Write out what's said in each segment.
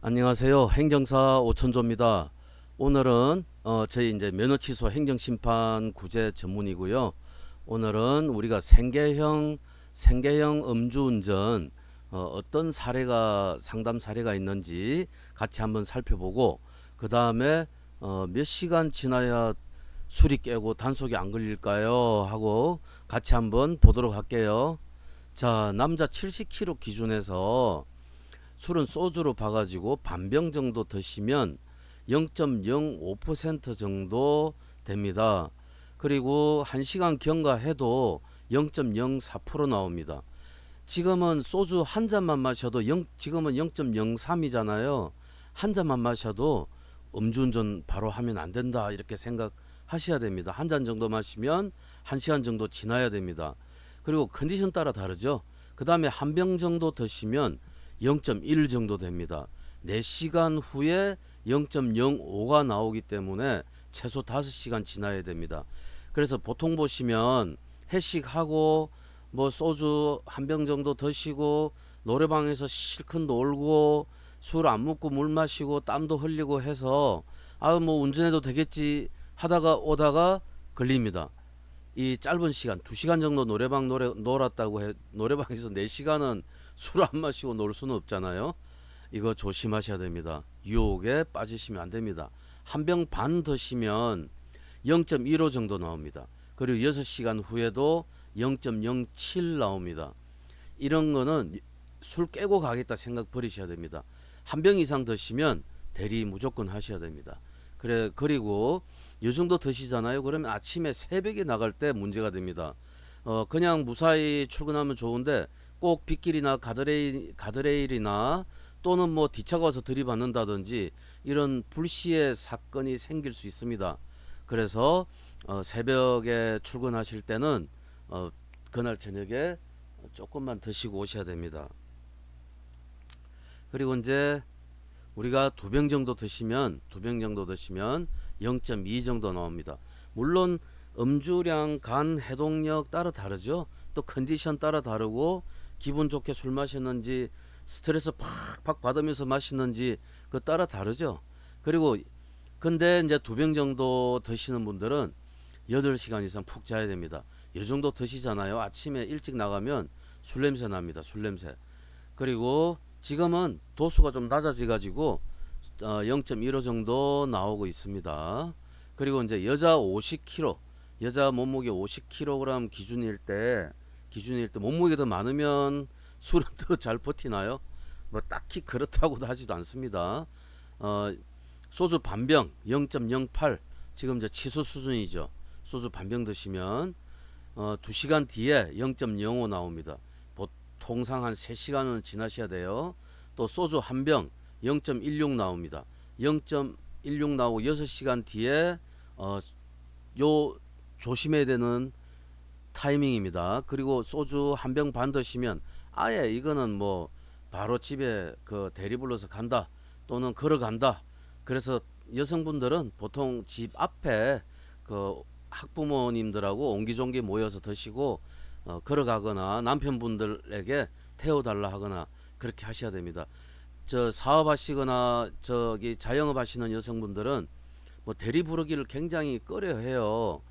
안녕하세요. 행정사 오천조입니다. 오늘은 어, 저희 이제 면허 취소 행정심판 구제 전문이고요. 오늘은 우리가 생계형 생계형 음주운전 어, 어떤 사례가 상담 사례가 있는지 같이 한번 살펴보고 그 다음에 어, 몇 시간 지나야 술이 깨고 단속이 안 걸릴까요? 하고 같이 한번 보도록 할게요. 자, 남자 70kg 기준에서 술은 소주로 봐가지고 반병 정도 드시면 0.05% 정도 됩니다. 그리고 1시간 경과해도 0.04% 나옵니다. 지금은 소주 한 잔만 마셔도 0, 지금은 0.03이잖아요. 한 잔만 마셔도 음주운전 바로 하면 안 된다 이렇게 생각하셔야 됩니다. 한 잔 정도 마시면 1시간 정도 지나야 됩니다. 그리고 컨디션 따라 다르죠. 그 다음에 한 병 정도 드시면 0.1 정도 됩니다. 4시간 후에 0.05가 나오기 때문에 최소 5시간 지나야 됩니다. 그래서 보통 보시면 회식하고 뭐 소주 한 병 정도 드시고 노래방에서 실컷 놀고 술 안 먹고 물 마시고 땀도 흘리고 해서 아 뭐 운전해도 되겠지 하다가 오다가 걸립니다. 이 짧은 시간 2시간 정도 노래방 노래, 놀았다고 해 노래방에서 4시간은 술 안 마시고 놀 수는 없잖아요. 이거 조심하셔야 됩니다. 유혹에 빠지시면 안 됩니다. 한 병 반 드시면 0.15 정도 나옵니다. 그리고 6시간 후에도 0.07 나옵니다. 이런 거는 술 깨고 가겠다 생각 버리셔야 됩니다. 한 병 이상 드시면 대리 무조건 하셔야 됩니다. 그래 그리고 요 정도 드시잖아요. 그러면 아침에 새벽에 나갈 때 문제가 됩니다. 어 그냥 무사히 출근하면 좋은데 꼭 빗길이나 가드레일 가드레일이나 또는 뭐 와서 들이받는다든지 이런 불시의 사건이 생길 수 있습니다. 그래서 어 새벽에 출근하실 때는 어 그날 저녁에 조금만 드시고 오셔야 됩니다. 그리고 이제 우리가 두 병 정도 드시면 두 병 정도 드시면 0.2 정도 나옵니다. 물론 음주량, 간 해독력 따라 다르죠. 또 컨디션 따라 다르고 기분 좋게 술 마셨는지 스트레스 팍팍 받으면서 마시는지 그 따라 다르죠. 그리고 근데 이제 두 병 정도 드시는 분들은 8시간 이상 푹 자야 됩니다. 이 정도 드시잖아요. 아침에 일찍 나가면 술 냄새 납니다. 술 냄새. 그리고 지금은 도수가 좀 낮아져 가지고 어, 0.15 정도 나오고 있습니다. 그리고 이제 여자 50kg, 여자 몸무게 50kg 기준일 때 기준일 때 몸무게가 더 많으면 술은 더 잘 버티나요? 뭐 딱히 그렇다고도 하지도 않습니다. 어, 소주 반병 0.08 지금 이제 치수 수준이죠. 소주 반병 드시면 어, 2시간 뒤에 0.05 나옵니다. 보통상 한 3시간은 지나셔야 돼요. 또 소주 한 병 0.16 나옵니다. 0.16 나오고 6시간 뒤에 어, 요 조심해야 되는 타이밍입니다. 그리고 소주 한 병 반 드시면 아예 이거는 뭐 바로 집에 그 대리 불러서 간다 또는 걸어간다. 그래서 여성분들은 보통 집 앞에 그 학부모님들하고 옹기종기 모여서 드시고 어, 걸어가거나 남편분들에게 태워달라 하거나 그렇게 하셔야 됩니다. 저 사업하시거나 저기 자영업 하시는 여성분들은 뭐 대리 부르기를 굉장히 꺼려 해요.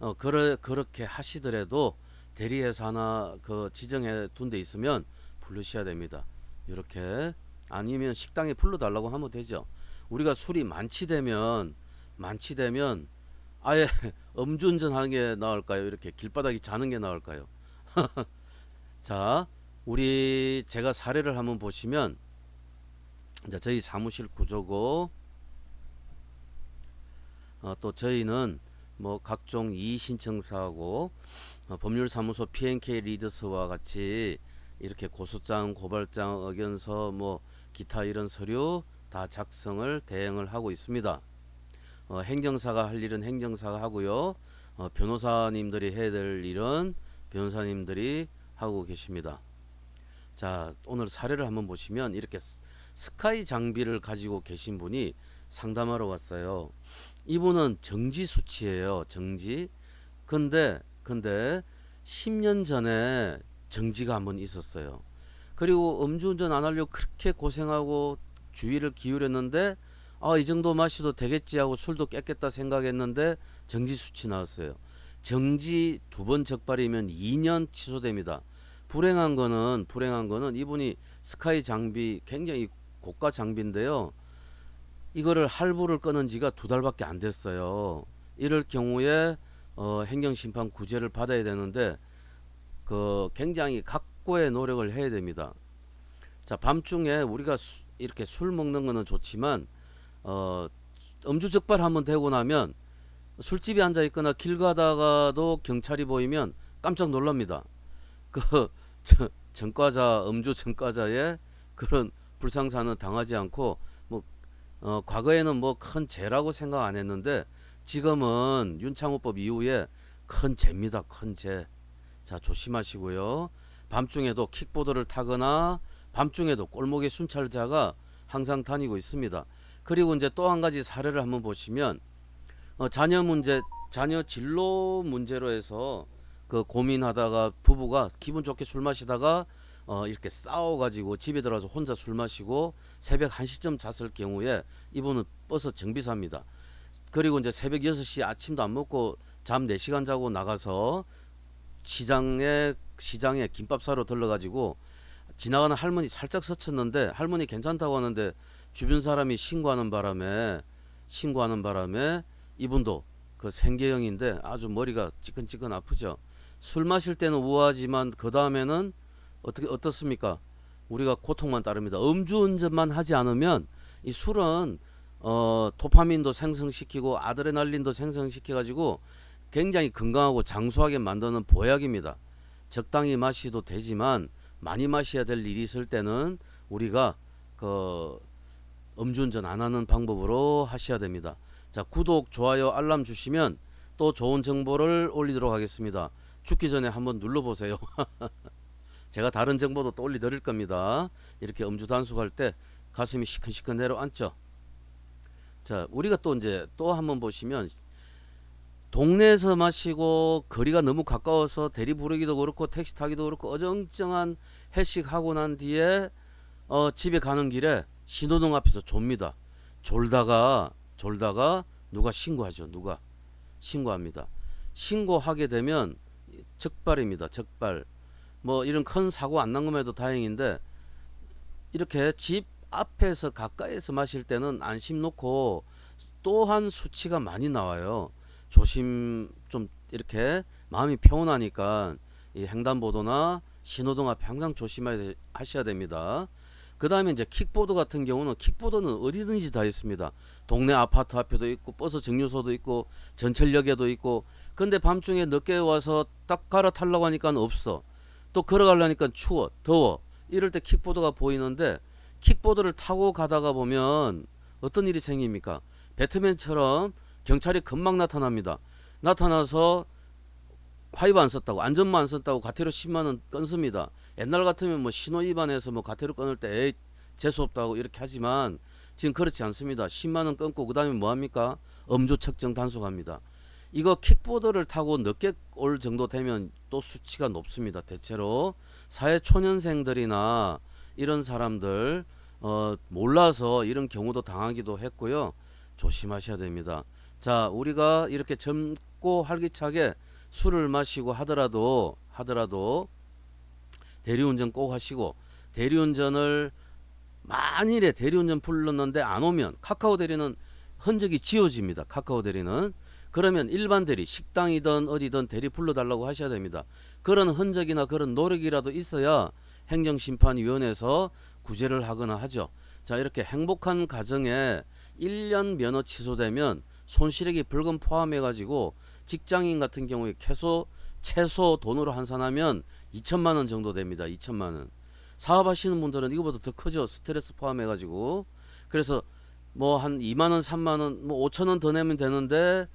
어, 그러, 그렇게 하시더라도 대리회사 하나 그 지정해 둔 데 있으면 부르셔야 됩니다. 이렇게 아니면 식당에 불러달라고 하면 되죠. 우리가 술이 만취되면 만취되면 아예 음주운전 하는 게 나을까요? 이렇게 길바닥에 자는 게 나을까요? 자, 우리 제가 사례를 한번 보시면 자, 저희 사무실 구조고 어, 또 저희는 뭐 각종 이의 신청사하고 어, 법률사무소 P&K 리더스와 같이 이렇게 고소장, 고발장, 의견서 뭐 기타 이런 서류 다 작성을 대행을 하고 있습니다. 어, 행정사가 할 일은 행정사가 하고요. 어, 변호사님들이 해야 될 일은 변호사님들이 하고 계십니다. 자, 오늘 사례를 한번 보시면 이렇게 스- 스카이 장비를 가지고 계신 분이 상담하러 왔어요. 이분은 정지 수치예요. 정지. 근데 근데 10년 전에 정지가 한번 있었어요. 그리고 음주운전 안 하려고 그렇게 고생하고 주의를 기울였는데 아, 이 정도 마셔도 되겠지 하고 술도 깼겠다 생각했는데 정지 수치 나왔어요. 정지 두 번 적발이면 2년 취소됩니다. 불행한 거는 불행한 거는 이분이 스카이 장비 굉장히 고가 장비인데요. 이거를 할부를 끊은 지가 두 달밖에 안 됐어요. 이럴 경우에 어, 행정심판 구제를 받아야 되는데 그 굉장히 각고의 노력을 해야 됩니다. 자 밤중에 우리가 수- 이렇게 술 먹는 거는 좋지만 어, 음주 적발 한번 되고 나면 술집에 앉아 있거나 길 가다가도 경찰이 보이면 깜짝 놀랍니다. 그 저, 전과자 음주 전과자의 그런 불상사는 당하지 않고 뭐 어, 과거에는 뭐 큰 죄라고 생각 안 했는데 지금은 윤창호법 이후에 큰 죄입니다. 큰 죄. 자 조심하시고요. 밤중에도 킥보드를 타거나 밤중에도 골목에 순찰자가 항상 다니고 있습니다. 그리고 이제 또 한 가지 사례를 한번 보시면 어, 자녀 문제, 자녀 진로 문제로 해서 그 고민하다가 부부가 기분 좋게 술 마시다가 어, 이렇게 싸워가지고 집에 들어와서 혼자 술 마시고 새벽 1시쯤 잤을 경우에 이분은 버스 정비사입니다. 그리고 이제 새벽 6시 아침도 안 먹고 잠 4시간 자고 나가서 시장에 시장에 김밥 사러 들러가지고 지나가는 할머니 살짝 스쳤는데 할머니 괜찮다고 하는데 주변 사람이 신고하는 바람에 신고하는 바람에 이분도 그 생계형인데 아주 머리가 찌끈찌끈 아프죠. 술 마실 때는 우아하지만 그 다음에는 어떻게 어떻습니까? 우리가 고통만 따릅니다. 음주운전만 하지 않으면 이 술은 어, 도파민도 생성시키고 아드레날린도 생성시켜 가지고 굉장히 건강하고 장수하게 만드는 보약입니다. 적당히 마시도 되지만 많이 마셔야 될 일이 있을 때는 우리가 그 음주운전 안 하는 방법으로 하셔야 됩니다. 자, 구독, 좋아요, 알람 주시면 또 좋은 정보를 올리도록 하겠습니다. 죽기 전에 한번 눌러보세요. 제가 다른 정보도 또 올려드릴 겁니다. 이렇게 음주 단속할 때 가슴이 시큰시큰 내려앉죠. 자, 우리가 또 이제 또 한번 보시면 동네에서 마시고 거리가 너무 가까워서 대리 부르기도 그렇고 택시 타기도 그렇고 어정쩡한 회식하고 난 뒤에 어, 집에 가는 길에 신호등 앞에서 졸니다. 졸다가 졸다가 누가 신고하죠. 누가 신고합니다. 신고하게 되면 적발입니다. 적발. 뭐 이런 큰 사고 안 난 것만해도 다행인데 이렇게 집 앞에서 가까이에서 마실 때는 안심 놓고 또한 수치가 많이 나와요. 조심 좀 이렇게 마음이 평온하니까 이 횡단보도나 신호등 앞에 항상 조심하셔야 됩니다. 그 다음에 이제 킥보드 같은 경우는 킥보드는 어디든지 다 있습니다. 동네 아파트 앞에도 있고 버스 정류소도 있고 전철역에도 있고 근데 밤중에 늦게 와서 딱 갈아타려고 하니까 없어. 또 걸어가려니까 추워 더워 이럴 때 킥보드가 보이는데 킥보드를 타고 가다가 보면 어떤 일이 생깁니까? 배트맨처럼 경찰이 금방 나타납니다. 나타나서 화이브 안 썼다고 안전모 안 썼다고 과태료 10만 원 끊습니다. 옛날 같으면 뭐 신호 위반해서 뭐 과태료 끊을 때 에이 재수 없다고 이렇게 하지만 지금 그렇지 않습니다. 10만 원 끊고 그 다음에 뭐 합니까? 음주 측정 단속합니다. 이거 킥보드를 타고 늦게 올 정도 되면 또 수치가 높습니다. 대체로 사회 초년생들이나 이런 사람들 어, 몰라서 이런 경우도 당하기도 했고요. 조심하셔야 됩니다. 자, 우리가 이렇게 젊고 활기차게 술을 마시고 하더라도 하더라도 대리운전 꼭 하시고 대리운전을 만일에 대리운전 불렀는데 안 오면 카카오 대리는 흔적이 지워집니다. 카카오 대리는 그러면 일반 대리 식당이든 어디든 대리 불러달라고 하셔야 됩니다. 그런 흔적이나 그런 노력이라도 있어야 행정심판위원회에서 구제를 하거나 하죠. 자 이렇게 행복한 가정에 1년 면허 취소되면 손실액이 벌금 포함해 가지고 직장인 같은 경우에 최소 최소 돈으로 환산하면 2천만 원 정도 됩니다. 2천만 원. 사업하시는 분들은 이거보다 더 크죠. 스트레스 포함해 가지고. 그래서 뭐 한 2만 원, 3만 원, 뭐 5천 원 더 내면 되는데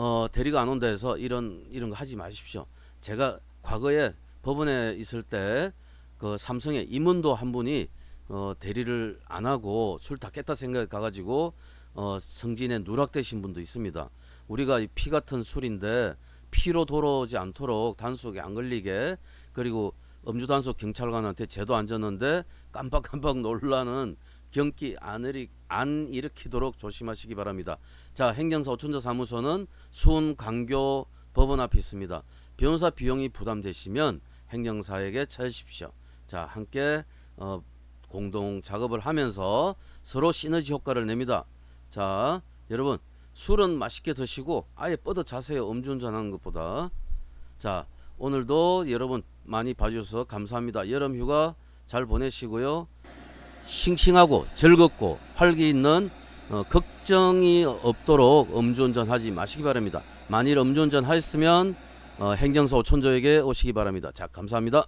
어 대리가 안 온다 해서 이런 이런 거 하지 마십시오. 제가 과거에 법원에 있을 때 그 삼성의 임원도 한 분이 어 대리를 안 하고 술 다 깼다 생각해 가가지고 어 성진에 누락되신 분도 있습니다. 우리가 이피 같은 술인데 피로 돌아오지 않도록 단속에 안 걸리게 그리고 음주 단속 경찰관한테 제도 안 졌는데 깜빡깜빡 놀라는 경기 안, 일으, 안 일으키도록 조심하시기 바랍니다. 자, 행정사 오천자 사무소는 수원 강교 법원 앞에 있습니다. 변호사 비용이 부담되시면 행정사에게 찾으십시오. 자, 함께 어, 공동 작업을 하면서 서로 시너지 효과를 냅니다. 자, 여러분 술은 맛있게 드시고 아예 뻗어 자세요. 음주운전하는 것보다. 자, 오늘도 여러분 많이 봐주셔서 감사합니다. 여름 휴가 잘 보내시고요. 싱싱하고 즐겁고 활기 있는 어, 걱정이 없도록 음주운전 하지 마시기 바랍니다. 만일 음주운전 하셨으면 어, 행정사 오천조에게 오시기 바랍니다. 자, 감사합니다.